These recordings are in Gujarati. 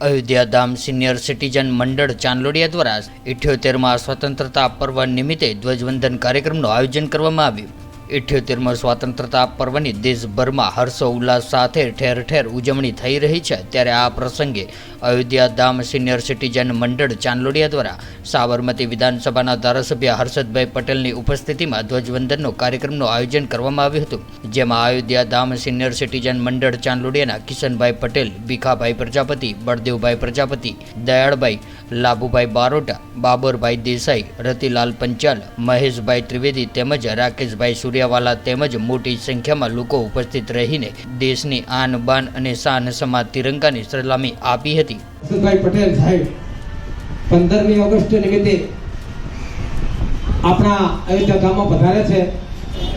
અયોધ્યા ધામ સિનિયર સિટીઝન મંડળ ચાંદલોડિયા દ્વારા ઇઠ્યોતેરમાં સ્વતંત્રતા પર્વ નિમિત્તે ધ્વજવંદન કાર્યક્રમનું આયોજન કરવામાં આવ્યું. ઇઠ્યોતેરમાં સ્વતંત્રતા પર્વની દેશભરમાં હર્ષો ઉલ્લાસ સાથે ઠેર ઠેર ઉજવણી થઈ રહી છે. ત્યારે આ પ્રસંગે અયોધ્યા ધામ સિનિયર સિટીઝન મંડળ ચાંદલોડિયા દ્વારા સાબરમતી વિધાનસભાના ધારાસભ્ય હર્ષદભાઈ પટેલની ઉપસ્થિતિમાં ધ્વજવંદનનો કાર્યક્રમનું આયોજન કરવામાં આવ્યું હતું. જેમાં અયોધ્યા ધામ સિનિયર સિટીઝન મંડળ ચાંદલોડિયાના કિશનભાઈ પટેલ, ભીખાભાઈ પ્રજાપતિ, બળદેવભાઈ પ્રજાપતિ, દયાળભાઈ લાભુભાઈ બારોટા બાબરભાઈ દેસાઈ રતિલાલ પંચાલ મહેશભાઈ ત્રિવેદી તેમજ રાકેશભાઈ સૂર્યાવાલા તેમજ મોટી સંખ્યામાં લોકો ઉપસ્થિત રહીને દેશની આન બાન અને શાન સમા તિરંગાની સલામી આપી હતી. પટેલ સાહેબ પંદરમી ઓગસ્ટ નિમિત્તે આપણા અયોધ્યા ગામમાં પધારે છે.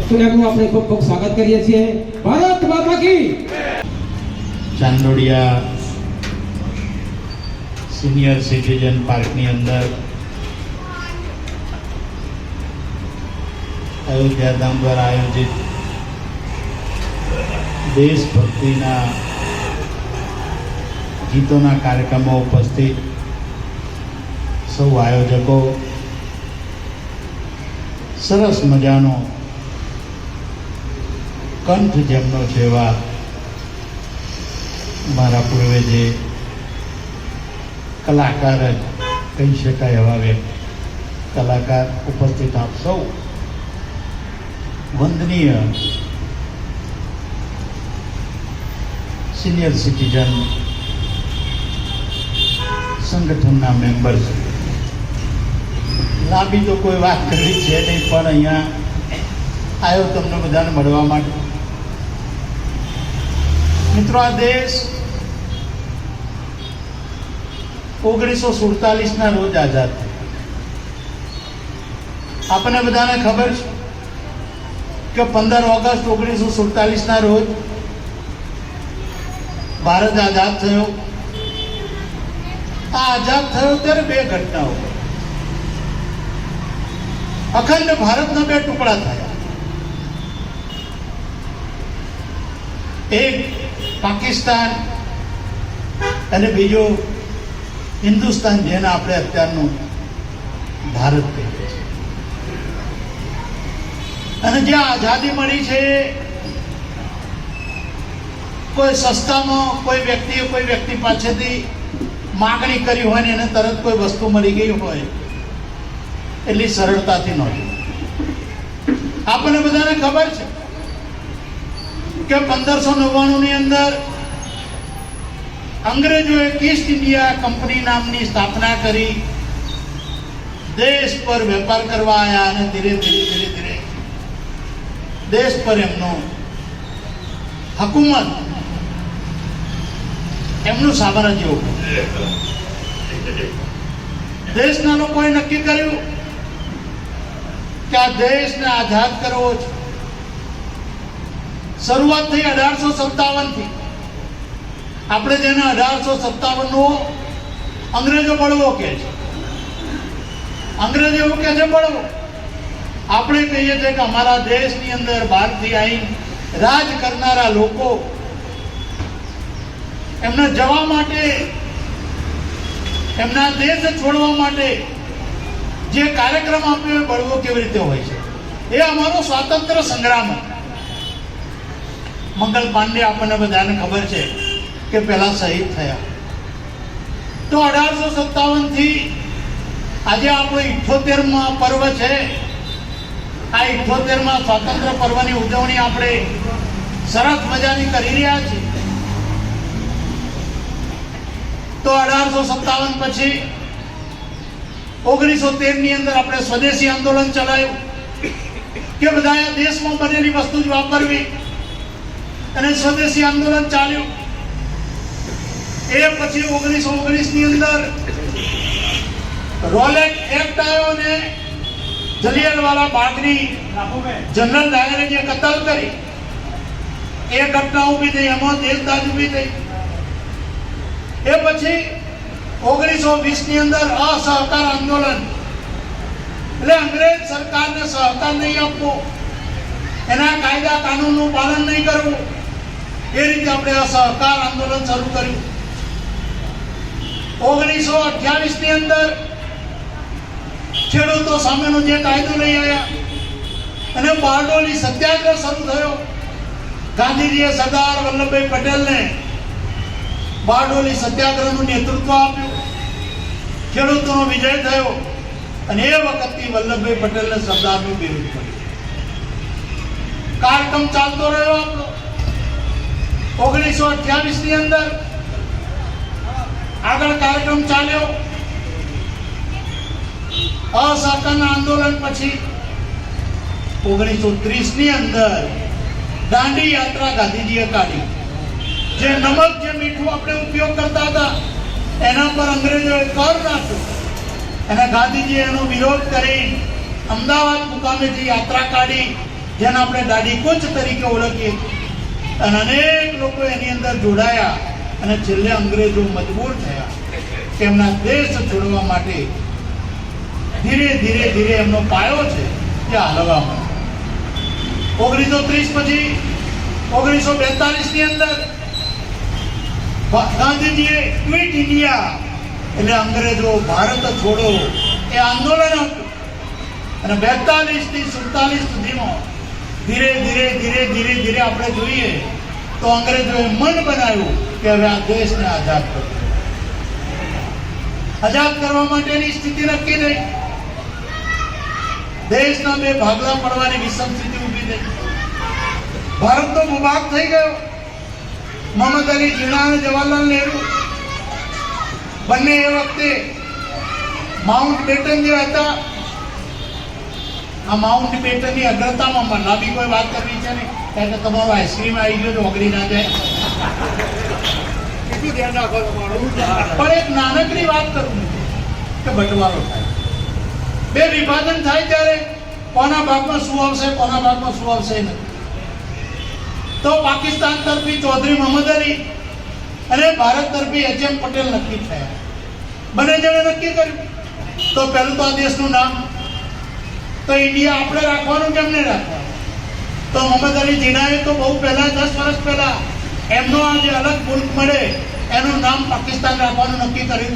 તો આપણે ખૂબ ખૂબ સ્વાગત કરીએ છીએ. ભારત માતા કી ચાંદોડિયા સિનિયર સિટીઝન પાર્કની અંદર. અયોધ્યા ધામ દ્વારા આયોજિત દેશભક્તિના ગીતોના કાર્યક્રમો ઉપસ્થિત. સૌ આયોજકો સરસ મજાનો કંઠ જેમનો છે એવા મારા પૂર્વે જે કલાકાર જ કહી શકાય એવા વ્યક્તિ કલાકાર ઉપસ્થિત આપ સૌ. વંદનીય સિનિયર સિટીઝન સંગઠનના મેમ્બર છે લાંબી તો કોઈ વાત કરવી છે નહીં, પણ અહીંયા આવ્યો તમને બધાને મળવા માટે. મિત્રો, આ દેશ ઓગણીસો સુડતાલીસના રોજ આઝાદ થયો. આપણને બધાને ખબર છે કે પંદર ઓગસ્ટ ઓગણીસો સુડતાલીસના રોજ ભારત આઝાદ થયો. આ આઝાદ થયો ત્યારે બે ઘટનાઓ અખંડ ભારતના બે ટુકડા થયા. એક પાકિસ્તાન અને બીજો હિન્દુસ્તાન જેને આપણે અત્યારનું ભારત કહીએ છીએ. અને જે આઝાદી મળી છે, કોઈ સસ્તામાં કોઈ વ્યક્તિએ કોઈ વ્યક્તિ પાસેથી માગણી કરી હોય ને એને તરત કોઈ વસ્તુ મળી ગઈ હોય, એટલી સરળતાથી નહોતી આપણને બધાને ખબર છે કે પંદરસો નવ્વાણું ની અંદર અંગ્રેજોએ ઈસ્ટ ઇન્ડિયા કંપની નામની સ્થાપના કરી. દેશ પર વેપાર કરવા આવ્યા અને ધીરે ધીરે ધીરે ધીરે દેશ પર એમનો હકુમત, એમનું સામ્રાજ્ય ઉભું દેશના લોકોએ નક્કી કર્યું કે આ દેશને આઝાદ કરવો છે. શરૂઆત થઈ અઢારસો સત્તાવનથી આપણે જેને અઢારસો સત્તાવન નો અંગ્રેજો બળવો કે છે. અંગ્રેજો એવું કે છે, બળવો. આપણે કહીએ છીએ કે અમારા દેશની અંદર બહારથી આવી રાજ કરનારા લોકો એમને જવા માટે, એમના દેશ છોડવા માટે જે કાર્યક્રમ આપ્યો એ બળવો કેવી રીતે હોય છે? એ અમારો સ્વાતંત્ર્ય સંગ્રામ મંગલ પાંડે આપણને બધાને ખબર છે કે પેલા શહીદ થયા. તો અઢારસો સત્તાવનથી આજે આપણો ઇઠ્ઠોતેરમાં પર્વ છે. આ ઇઠ્ઠોતેરમાં સ્વાતંત્ર્ય પર્વની ઉજવણી આપણે સરસ મજાની કરી રહ્યા છીએ. તો અઢારસો સત્તાવન પછી ઓગણીસો તેરની અંદર આપણે સ્વદેશી આંદોલન ચલાવ્યું કે બધાએ દેશમાં બનેલી વસ્તુ જ વાપરવી અને સ્વદેશી આંદોલન ચાલ્યું. એ પછી ઓગણીસો ઓગણીસની અંદર રોલેટ એક્ટ આવ્યો ને જલિયનવાલા બાગની જનરલ ડાયરે જે કતલ કરી, એ ઘટના ઊભી થઈ, એમાં દેશદાજ ઊભી થઈ. એ પછી ઓગણીસો વીસની અંદર અસહકાર આંદોલન. એટલે અંગ્રેજ સરકારને સહકાર નહીં આપવો, એના કાયદા કાનૂનનું પાલન નહીં કરવું, એ રીતે આપણે અસહકાર આંદોલન શરૂ કર્યું. ઓગણીસો અઠ્યાવીસની અંદર ખેડૂતો સામેનો જે કાયદો લઈ આવ્યા અને બારડોલી સત્યાગ્રહ શરૂ થયો. ગાંધીજીએ સરદાર વલ્લભભાઈ પટેલને બારડોલી સત્યાગ્રહનું નેતૃત્વ આપ્યું. ખેડૂતોનો વિજય થયો અને એ વખતથી વલ્લભભાઈ પટેલને સરદારનું બિરુદ મળ્યું. કાર્યક્રમ ચાલતો રહ્યો આપણો. ઓગણીસો અઠ્યાવીસની અંદર આગળ કાર્યક્રમ ચાલ્યો. અસહકારના આંદોલન પછી ઓગણીસો ત્રીસની અંદર દાંડી યાત્રા ગાંધીજીએ કાઢી. જે નમક, જે મીઠું આપણે ઉપયોગ કરતા હતા, એના પર અંગ્રેજોએ કર નાખ્યો. અને ગાંધીજીએ એનો વિરોધ કરી અમદાવાદ મુકામેથી યાત્રા કાઢી, જેને આપણે દાઢી કૂચ તરીકે ઓળખીએ. અને અનેક લોકો એની અંદર જોડાયા. અને છેલ્લે અંગ્રેજો મજબૂર થયા. તેમના દેશ છોડવા માટે ધીરે ધીરે ધીરે એમનો પાયો છે તે હલવામાં. ઓગણીસો ત્રીસ પછી ઓગણીસો બેતાલીસની અંદર ગાંધીજીએ ક્વિટ ઇન્ડિયા એટલે અંગ્રેજો ભારત છોડો એ આંદોલન હતું. અને બેતાલીસથી સુડતાલીસ સુધીમાં ધીરે ધીરે ધીરે ધીરે ધીરે આપણે જોઈએ તો અંગ્રેજોએ મન બનાવ્યું. કે હવે આ દેશને આઝાદ કરો આઝાદ કરવા માટેની સ્થિતિ નક્કી થઈ. દેશના બે ભાગલા પડવાની વિષમ સ્થિતિ ઊભી થઈ. ભારતનો ભૂભાગ થઈ ગયો. મોહમ્મદ અલી, જીણા અને જવાહરલાલ નહેરુ. બંને એ વખતે માઉન્ટ બેટન જે હતા. આ માઉન્ટ બેટનની અગ્રતામાં મને લાંબી કોઈ વાત કરવી છે ને કારણ કે તમારો આઈસ્ક્રીમ આવી ગયો તો ઓગળી ના જાય. કેટલું ધ્યાન રાખો તમારું પણ એક નાનકડી વાત કરું કે બટવારો થાય. બે વિભાજન થાય ત્યારે કોના ભાગમાં શું આવશે, કોના ભાગમાં શું આવશે તો પાકિસ્તાન તરફી ચૌધરી મોહમ્મદ અલી અને ભારત તરફી એચ એમ પટેલ નક્કી થયા. બંને જણે નક્કી કર્યું. તો પહેલું તો આ દેશનું નામ. તો ઇન્ડિયા આપણે રાખવાનું કેમ નહીં રાખવાનું? તો મોહમ્મદ અલી જીનાએ તો બહુ પહેલા, દસ વર્ષ પહેલા એમનો આ જે અલગ મુલ્ક મળે, એનું નામ પાકિસ્તાન રાખવાનું નક્કી કર્યું.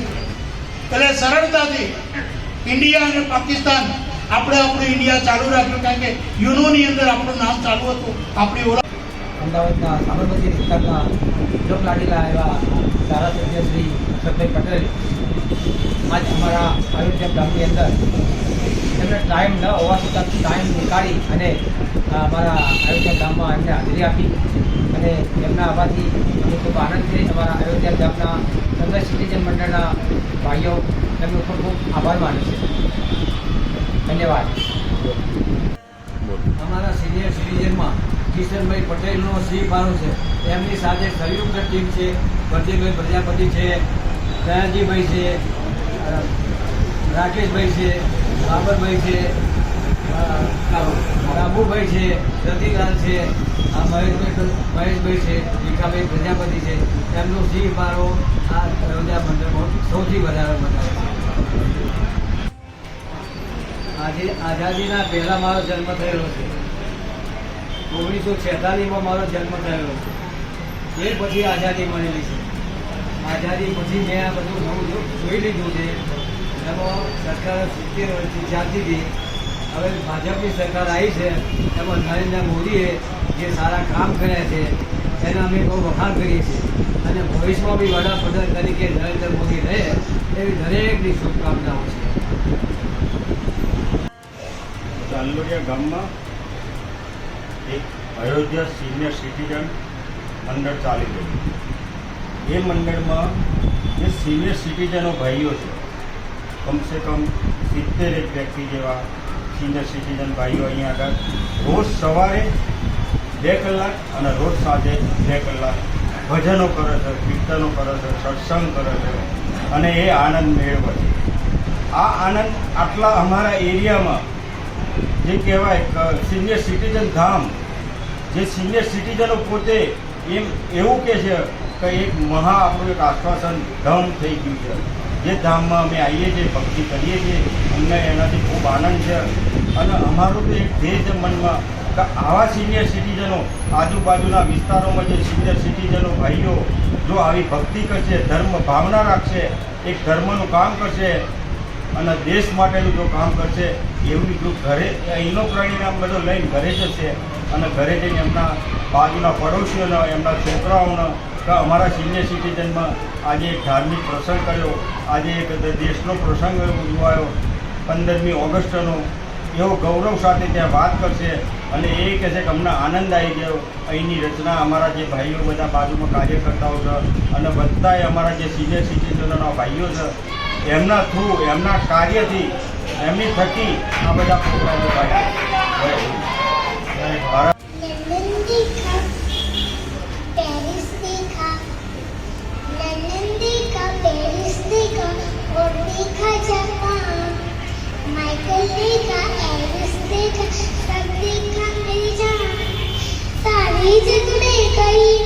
એટલે સરળતાથી ઇન્ડિયા અને પાકિસ્તાન આપણે આપણું ઇન્ડિયા ચાલુ રાખ્યું, કારણ કે યુનોની અંદર આપણું નામ ચાલુ હતું, આપણી ઓળખ. અમદાવાદના સાબરમતી વિસ્તારના લોકલાડીલા એવા ધારાસભ્ય શ્રી અશોકભાઈ પટેલ આજ અમારા અયોધ્યા ગામની અંદર એમને ટાઈમ ન હોવા છતાં ટાઈમ નીકાળી અને અમારા અયોધ્યા ગામમાં એમને હાજરી આપી. અને એમના આવવાથી ખૂબ આનંદ છે. અમારા અયોધ્યા ગામના સર્વ સિટીઝન મંડળના ભાઈઓ એમનો ખૂબ ખૂબ આભાર માનું છે. ધન્યવાદ. અમારા સિનિયર સિટીઝનમાં કિશનભાઈ પટેલનો સી ફાળો છે. એમની સાથે સંયુક્ત ટીમ છે. પ્રદીપભાઈ પ્રજાપતિ છે. દયાજીભાઈ છે. રાકેશભાઈ છે. બાબરભાઈ છે. રાબુભાઈ છે. રતિલાલ છે. આ મહેશભાઈ મહેશભાઈ છે, ભીખાભાઈ પ્રજાપતિ છે. એમનો સિંહ ફાળો આ રજા મંડળમાં સૌથી વધારે વધારે છે. આજે આઝાદીના પહેલાં મારો જન્મ થયેલો છે. ઓગણીસો છેતાલીસમાં મારો જન્મ થયેલો છે. એ પછી આઝાદી મળેલી છે. આઝાદી પછી મેં આ બધું નવું જોઈ લીધું છે. એમાં સરકાર સિત્તેર વર્ષથી હતી હવે ભાજપની સરકાર આવી છે, એમાં નરેન્દ્ર મોદીએ જે સારા કામ કર્યા છે, એના અમે બહુ વખાણ કરીએ છીએ. અને ભવિષ્યમાં બી વડાપ્રધાન તરીકે નરેન્દ્ર મોદી રહે, એવી દરેકની શુભકામનાઓ છે. ચાંદોડિયા ગામમાં એક અયોધ્યા સિનિયર સિટીઝન મંડળ ચાલી રહ્યું એ મંડળમાં જે સિનિયર સિટીઝનો ભાઈઓ છે, કમસે કમ સિત્તેર એક વ્યક્તિ જેવા સિનિયર સિટીઝન ભાઈઓ અહીંયા આગળ, રોજ સવારે બે કલાક અને રોજ સાંજે બે કલાક ભજનો કરે છે, કીર્તનો કરે છે, સત્સંગ કરે છે અને એ આનંદ મેળવે છે. આ આનંદ આટલા અમારા એરિયામાં જે કહેવાય સિનિયર સિટીઝન ધામ, જે સિનિયર સિટીઝનો પોતે એમ એવું કહે છે કે એક મહા આપણું એક આશ્વાસન ધામ થઈ ગયું છે. જે ધામમાં અમે આવીએ છીએ, ભક્તિ કરીએ છીએ, અમને એનાથી ખૂબ આનંદ છે. અને અમારું તો એક ધ્યેય છે મનમાં કે આવા સિનિયર સિટીઝનો આજુબાજુના વિસ્તારોમાં જે સિનિયર સિટીઝનો ભાઈઓ જો આવી ભક્તિ કરશે, ધર્મ ભાવના રાખશે, એક ધર્મનું કામ કરશે અને દેશ માટેનું જો કામ કરશે એવું જો ઘરે અહીંનો પરિણામ બધો લઈને ઘરે જશે અને ઘરે જઈને એમના બાજુના પડોશીઓને, એમના છોકરાઓને અમારા સિનિયર સિટીઝનમાં આજે એક ધાર્મિક પ્રસંગ કર્યો આજે એક દેશનો પ્રસંગ ઉજવાયો પંદરમી ઓગસ્ટનો એવો ગૌરવ સાથે ત્યાં વાત કરશે અને એ કહે છે કે અમને આનંદ આવી ગયો. અહીંની રચના અમારા જે ભાઈઓ બધા બાજુમાં કાર્યકર્તાઓ છે અને બધાએ અમારા જે સિનિયર સિટીઝનોના ભાઈઓ છે, એમના થ્રુ એમના કાર્યથી, એમની થકી આ બધા પ્રોગ્રામો ભારત. देखा पेरिस 未熟でかいい。